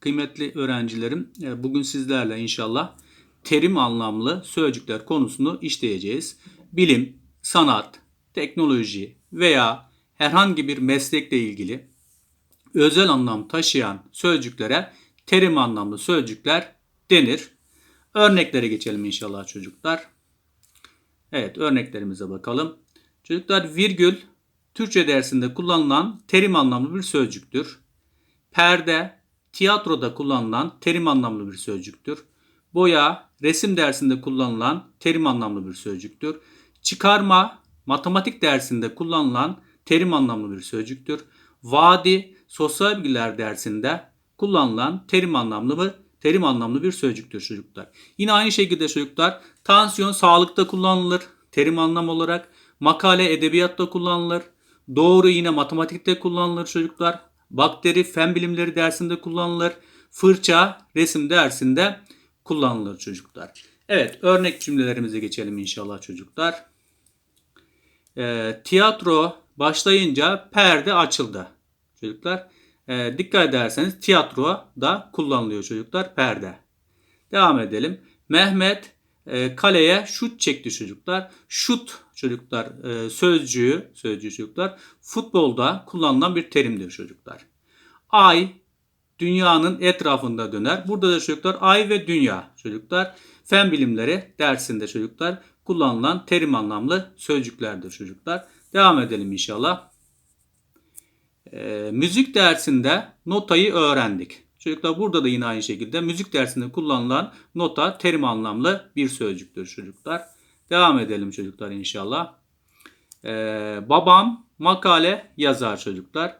Kıymetli öğrencilerim, e, bugün sizlerle inşallah terim anlamlı sözcükler konusunu işleyeceğiz. Bilim, sanat, teknoloji veya herhangi bir meslekle ilgili özel anlam taşıyan sözcüklere terim anlamlı sözcükler denir. Örneklere geçelim inşallah çocuklar. Evet örneklerimize bakalım. Çocuklar virgül Türkçe dersinde kullanılan terim anlamlı bir sözcüktür. Perde tiyatroda kullanılan terim anlamlı bir sözcüktür. Boya resim dersinde kullanılan terim anlamlı bir sözcüktür. Çıkarma matematik dersinde kullanılan terim anlamlı bir sözcüktür. Vadi sosyal bilgiler dersinde kullanılan terim anlamlı bir terim anlamlı bir sözcüktür çocuklar. Yine aynı şekilde çocuklar tansiyon sağlıkta kullanılır terim anlam olarak. Makale edebiyatta kullanılır. Doğru yine matematikte kullanılır çocuklar. Bakteri fen bilimleri dersinde kullanılır. Fırça resim dersinde kullanılır çocuklar. Evet örnek cümlelerimize geçelim inşallah çocuklar. E, tiyatro başlayınca perde açıldı çocuklar. E, dikkat ederseniz tiyatro da kullanılıyor çocuklar perde. Devam edelim. Mehmet e, kaleye şut çekti çocuklar. Şut çocuklar e, sözcüğü, sözcüğü çocuklar futbolda kullanılan bir terimdir çocuklar. Ay dünyanın etrafında döner. Burada da çocuklar ay ve dünya çocuklar fen bilimleri dersinde çocuklar kullanılan terim anlamlı sözcüklerdir çocuklar. Devam edelim inşallah. E, müzik dersinde notayı öğrendik. Çocuklar burada da yine aynı şekilde müzik dersinde kullanılan nota terim anlamlı bir sözcüktür çocuklar. Devam edelim çocuklar inşallah. Ee, babam makale yazar çocuklar.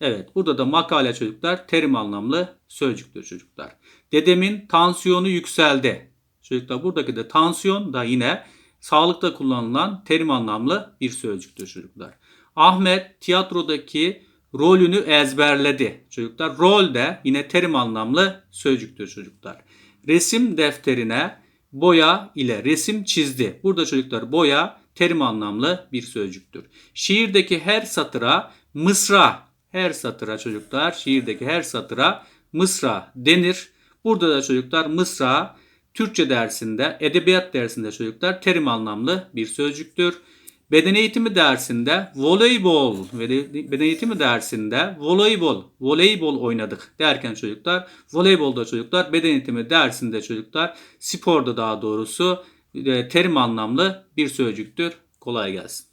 Evet burada da makale çocuklar terim anlamlı sözcüktür çocuklar. Dedemin tansiyonu yükseldi. Çocuklar buradaki de tansiyon da yine sağlıkta kullanılan terim anlamlı bir sözcüktür çocuklar. Ahmet tiyatrodaki rolünü ezberledi. Çocuklar rol de yine terim anlamlı sözcüktür çocuklar. Resim defterine boya ile resim çizdi. Burada çocuklar boya terim anlamlı bir sözcüktür. Şiirdeki her satıra mısra, her satıra çocuklar şiirdeki her satıra mısra denir. Burada da çocuklar mısra Türkçe dersinde, edebiyat dersinde çocuklar terim anlamlı bir sözcüktür. Beden eğitimi dersinde voleybol beden eğitimi dersinde voleybol voleybol oynadık derken çocuklar voleybolda çocuklar beden eğitimi dersinde çocuklar sporda daha doğrusu e, terim anlamlı bir sözcüktür. Kolay gelsin.